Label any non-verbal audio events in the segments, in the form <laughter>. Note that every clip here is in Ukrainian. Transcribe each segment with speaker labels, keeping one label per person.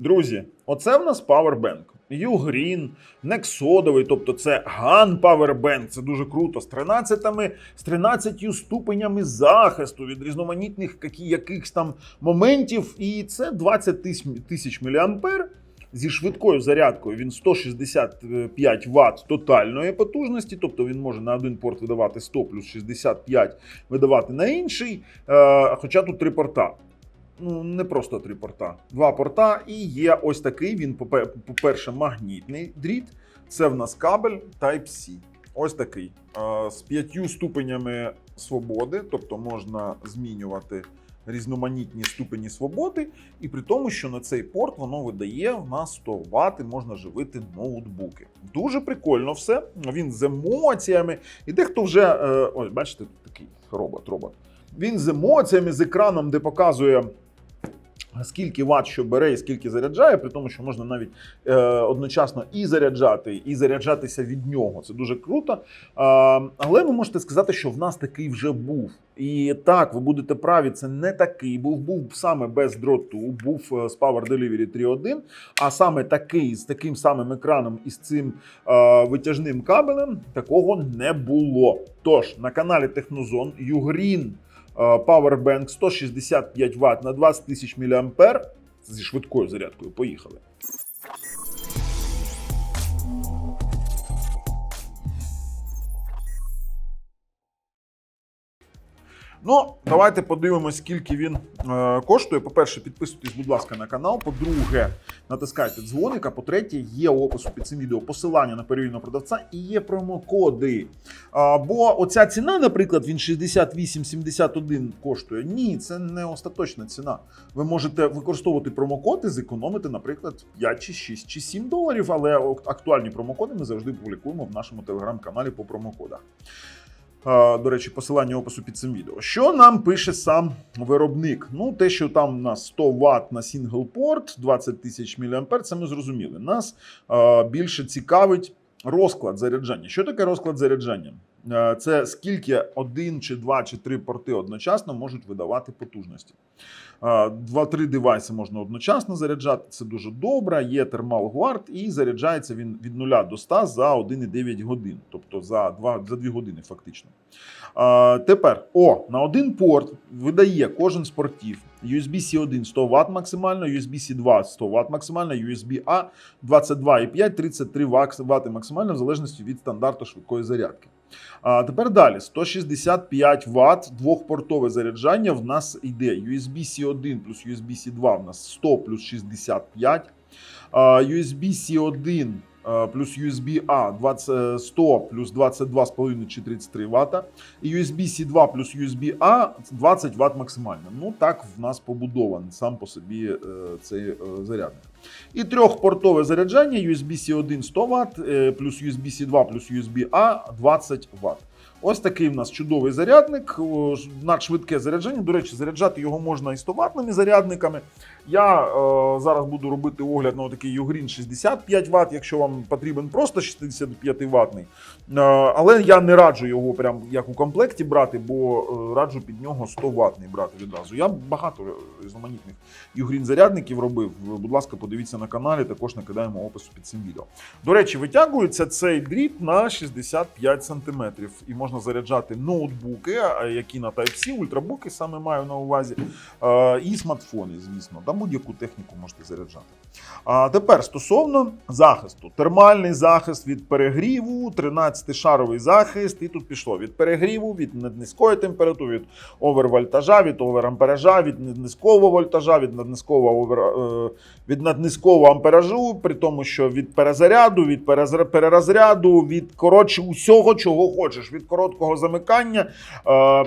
Speaker 1: Друзі, оце в нас Powerbank. Ugreen, Nexodовий, тобто це GAN Powerbank, це дуже круто. З 13, з 13 ступенями захисту від різноманітних якихось там моментів. І це 20 тисяч, мА зі швидкою зарядкою. Він 165 Вт тотальної потужності, тобто він може на один порт видавати 100 плюс 65 видавати на інший. Е, хоча тут три порта. Ну, не просто три порта, два порта, і є ось такий. Він, по-перше, магнітний дріт. Це в нас кабель Type-C. Ось такий. З п'ятью ступенями свободи, тобто можна змінювати різноманітні ступені свободи, і при тому, що на цей порт воно видає в нас 100 Вт, можна живити ноутбуки. Дуже прикольно все. Він з емоціями. І дехто вже, е, ось, бачите, такий робот, робот. Він з емоціями, з екраном, де показує. Скільки ват що бере і скільки заряджає, при тому, що можна навіть е, одночасно і заряджати, і заряджатися від нього. Це дуже круто. Е, але ви можете сказати, що в нас такий вже був. І так, ви будете праві, це не такий був. Був саме без дроту, був е, з Power Delivery 3.1, а саме такий з таким самим екраном і з цим е, витяжним кабелем такого не було. Тож на каналі Технозон е, Powerbank 165 Вт на 20 тисяч мА зі швидкою зарядкою. Поїхали. Ну, давайте подивимось, скільки він е, коштує. По-перше, підписуйтесь, будь ласка, на канал. По-друге, натискайте дзвоник. А по-третє, є опису під цим відео посилання на перевіреного продавця і є промокоди. А, бо оця ціна, наприклад, він 68,71 коштує. Ні, це не остаточна ціна. Ви можете використовувати промокоди, зекономити, наприклад, 5 чи 6 чи 7 доларів. Але актуальні промокоди ми завжди публікуємо в нашому телеграм-каналі по промокодах. До речі, посилання опису під цим відео. Що нам пише сам виробник? Ну, те, що там на 100 Вт на синглпорт, 20 тисяч міліампер, це ми зрозуміли. Нас більше цікавить розклад заряджання. Що таке розклад заряджання? Е, Це скільки один, чи два, чи три порти одночасно можуть видавати потужності. Е, Два-три девайси можна одночасно заряджати. Це дуже добре. Є термал Guard і заряджається він від 0 до 100 за 1,9 годин, тобто за 2, за 2 години фактично. Е, Тепер о, на один порт видає кожен з портів USB-C 1 100 Вт максимально, USB-C 2 100 Вт максимально, USB-A 22,5 33 Вт максимально в залежності від стандарту швидкої зарядки. А тепер далі 165 Вт двохпортове заряджання. В нас йде USB-C 1 плюс USB-C 2 в нас 100 плюс 65. USB-C1 Е, плюс USB е, A 100 плюс 22,5 чи 33 Вт. І USB-C 2 плюс USB A 20 Вт максимально. Ну так в нас побудований сам по собі е, цей зарядник. І трьохпортове заряджання USB-C1 100 Вт, плюс USB-C2 плюс USB A 20 Вт. Ось такий в нас чудовий зарядник, о, ж- надшвидке заряджання. До речі, заряджати його можна і 100 ватними зарядниками. Я е, зараз буду робити огляд на такий Ugreen 65 Вт, якщо вам потрібен просто 65 ватний. Е, але я не раджу його прям як у комплекті брати, бо е, раджу під нього 100 ватний брати відразу. Я багато різноманітних Ugreen зарядників робив. Будь ласка, подивіться на каналі, також накидаємо опису під цим відео. До речі, витягується цей дріт на 65 см. І можна заряджати ноутбуки, які на Type-C, ультрабуки саме маю на увазі, і смартфони, звісно. Там будь-яку техніку можете заряджати. А тепер стосовно захисту: термальний захист від перегріву, 13-шаровий захист, і тут пішло від перегріву, від наднизької температури, від овервольтажа, від оверампеража, від наднизького вольтажа, від наднизького овер, е, від наднизького амперажу, при тому, що від перезаряду, від перерозряду, від коротше усього, чого хочеш, від короткого замикання. Е,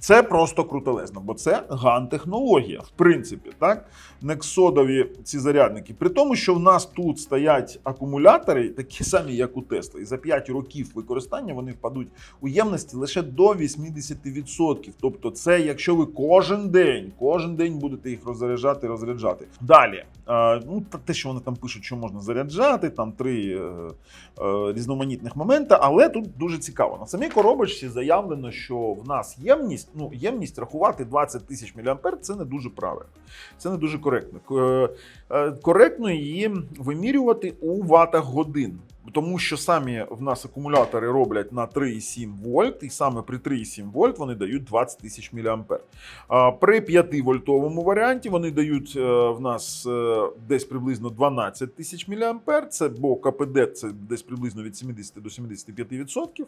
Speaker 1: це просто крутелезно, бо це ган-технологія, в принципі, так? Нексодові ці зарядники. При тому, що в нас тут стоять акумулятори, такі самі, як у Тесла. І за 5 років використання вони впадуть у ємності лише до 80%. Тобто, це якщо ви кожен день, кожен день будете їх розряджати, розряджати. Далі, ну, те, що вони там пишуть, що можна заряджати, там три е, е, різноманітних моменти, але тут дуже цікаво. На самій коробочці заявлено, що в нас ємність ємність, ну, ємність рахувати 20 тисяч міліампер це не дуже правильно. Це не дуже коректно. Е, Коректно її вимірювати у ватах годин. Тому що самі в нас акумулятори роблять на 3,7 вольт, і саме при 3,7 вольт вони дають 20 тисяч. А При 5 вольтовому варіанті вони дають е, в нас е, десь приблизно 12 тисяч мА. Це бо КПД це десь приблизно від 70 до 75%.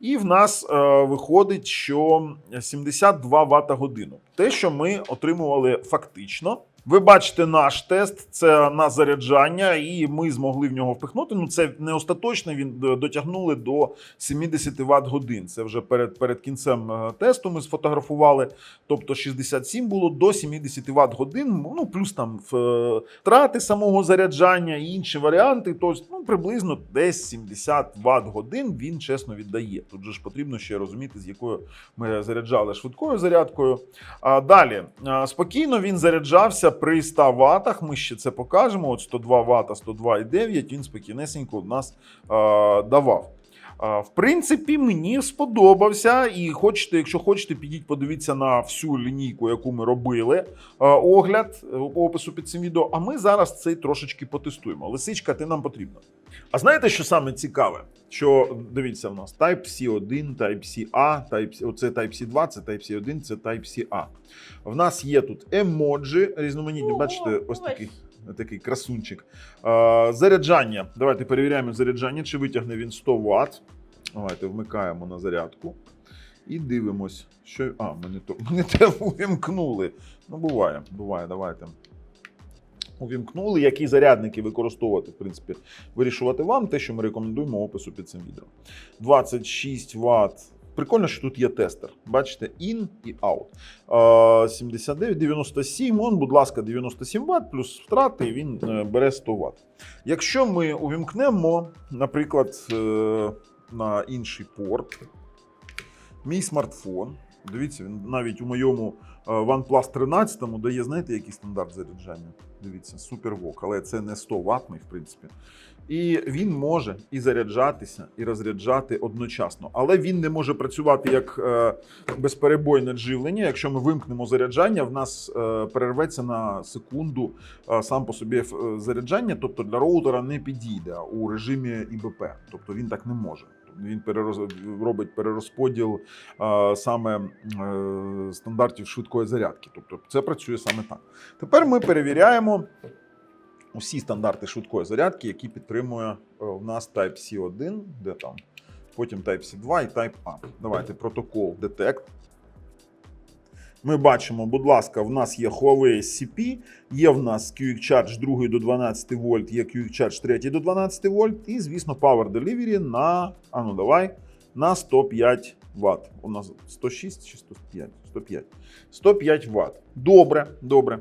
Speaker 1: І в нас е, виходить, що 72 Вт годину. Те, що ми отримували фактично. Ви бачите наш тест, це на заряджання, і ми змогли в нього впихнути. Ну це не остаточно. Він е, дотягнули до 70 Вт годин. Це вже перед, перед кінцем е, тесту ми сфотографували. Тобто 67 було до 70 Вт годин. Ну плюс там е, втрати самого заряджання і інші варіанти. Тобто, ну приблизно десь 70 Вт годин він чесно віддає. Тут же ж потрібно ще розуміти, з якою ми заряджали швидкою зарядкою. А далі спокійно він заряджався при 100 ватах. Ми ще це покажемо. От 102 вата, 102,9 він спокійнесенько у нас а, давав. В принципі, мені сподобався. І хочете, якщо хочете, підіть, подивіться на всю лінійку, яку ми робили. Огляд е, опису під цим відео. А ми зараз цей трошечки потестуємо. Лисичка, ти нам потрібна. А знаєте, що саме цікаве? Що дивіться, в нас Type-C 1, Type-C A, Type-C, оце Type-C 2, це Type-C 1, це Type-C A. В нас є тут емоджі різноманітні. Бачите, ось такий. Такий красунчик. Заряджання. Давайте перевіряємо заряджання, чи витягне він 100 Вт. Давайте вмикаємо на зарядку. І дивимось, що. А, ми не то. <laughs> Ми не те увімкнули. Ну, буває, буває, давайте. Увімкнули, які зарядники використовувати, в принципі, вирішувати вам. Те, що ми рекомендуємо опису під цим відео. 26 Вт. Прикольно, що тут є тестер. Бачите, in і out. Е, 79, 97, он, будь ласка, 97 Вт плюс втрати, він е, бере 100 Вт. Якщо ми увімкнемо, наприклад, е, на інший порт, мій смартфон. Дивіться, він навіть у моєму е, OnePlus 13 дає, знаєте, який стандарт заряджання? Дивіться, SuperVOOC, але це не 100 ватний, в принципі. І він може і заряджатися, і розряджати одночасно. Але він не може працювати як е, безперебойне живлення. Якщо ми вимкнемо заряджання, в нас е, перерветься на секунду сам по собі заряджання, тобто для роутера не підійде у режимі ІБП. Тобто він так не може. Він перероз... робить перерозподіл е, саме е, стандартів швидкої зарядки. Тобто це працює саме так. Тепер ми перевіряємо усі стандарти швидкої зарядки, які підтримує у в нас Type-C 1, де там, потім Type-C 2 і Type-A. Давайте протокол Detect. Ми бачимо, будь ласка, в нас є Huawei SCP, є в нас Quick Charge 2 до 12 вольт, є Quick Charge 3 до 12 вольт, і, звісно, Power Delivery на, а ну давай, на 105 Вт. У нас 106 чи 105? 105. 105 Вт. Добре, добре.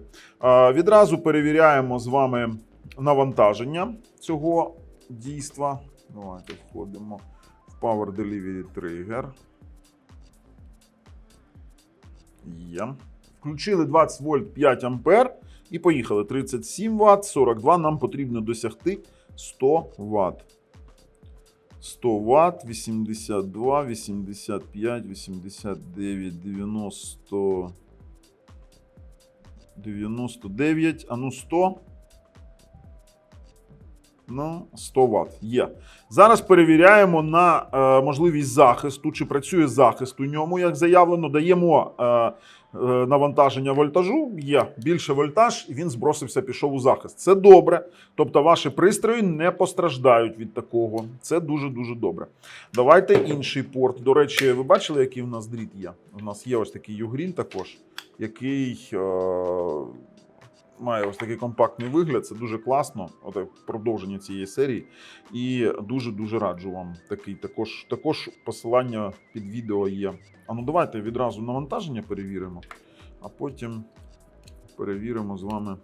Speaker 1: Відразу перевіряємо з вами навантаження цього дійства. Давайте входимо в Power Delivery Trigger. Є. Включили 20 вольт 5 ампер і поїхали. 37 Вт, 42. Нам потрібно досягти 100 Вт. 100 Вт, 82, 85, 89, 90, 99, а ну 100. Ну, 100 Вт є. Зараз перевіряємо на е, можливість захисту, чи працює захист у ньому, як заявлено. Даємо е, е, навантаження вольтажу. Є більше вольтаж, і він збросився, пішов у захист. Це добре. Тобто ваші пристрої не постраждають від такого. Це дуже дуже добре. Давайте інший порт. До речі, ви бачили, який у нас дріт є? У нас є ось такий Югрін також, який. Е, має ось такий компактний вигляд. Це дуже класно. От продовження цієї серії. І дуже дуже раджу вам такий. Також також посилання під відео є. А ну давайте відразу навантаження перевіримо, а потім перевіримо з вами,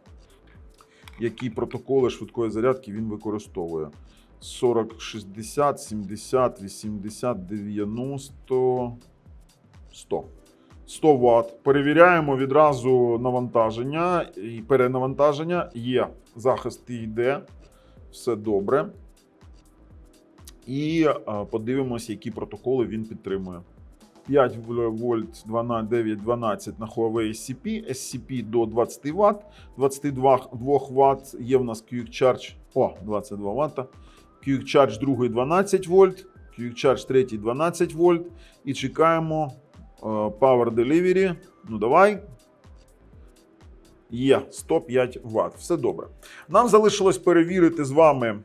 Speaker 1: які протоколи швидкої зарядки він використовує. 40, 60, 70, 80, 90, 100. 100 Вт. Перевіряємо відразу навантаження і перенавантаження. Є захист йде. Все добре. І подивимося, які протоколи він підтримує. 5 вольт 12, 9, 12 на Huawei SCP, SCP до 20 Вт, 22 Вт, є в нас Quick Charge, о, 22 Вт, Quick Charge 2 12 вольт, Quick Charge 3 12 вольт, і чекаємо Power Delivery, ну давай, Є 105 Вт. Все добре. Нам залишилось перевірити з вами.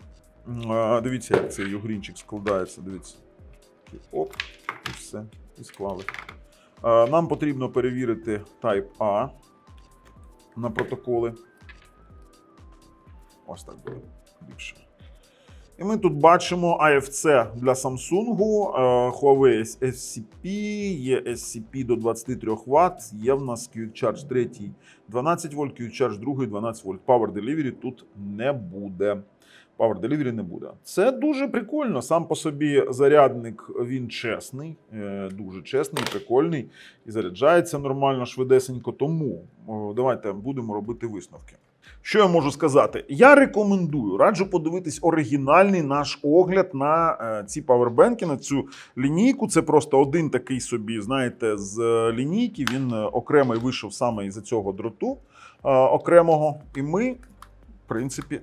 Speaker 1: е, Дивіться, як цей югрінчик складається. Дивіться. Оп, і все. І склали. Е, Нам потрібно перевірити Type A на протоколи. Ось так буде більше. І ми тут бачимо AFC для Samsung, е, Huawei SCP, є SCP до 23 Вт, є в нас Quick Charge 3 12 вольт, Quick Charge 2 12 вольт. Power Delivery тут не буде. Power Delivery не буде. Це дуже прикольно. Сам по собі зарядник він чесний, е, дуже чесний, прикольний і заряджається нормально, швидесенько. Тому давайте будемо робити висновки. Що я можу сказати? Я рекомендую, раджу подивитись оригінальний наш огляд на е, ці павербенки, на цю лінійку. Це просто один такий собі, знаєте, з е, лінійки. Він е, окремий вийшов саме із цього дроту окремого. І ми, в принципі,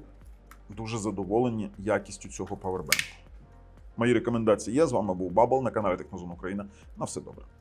Speaker 1: дуже задоволені якістю цього павербенку. Мої рекомендації є. З вами був Бабл на каналі Технозон Україна. На все добре.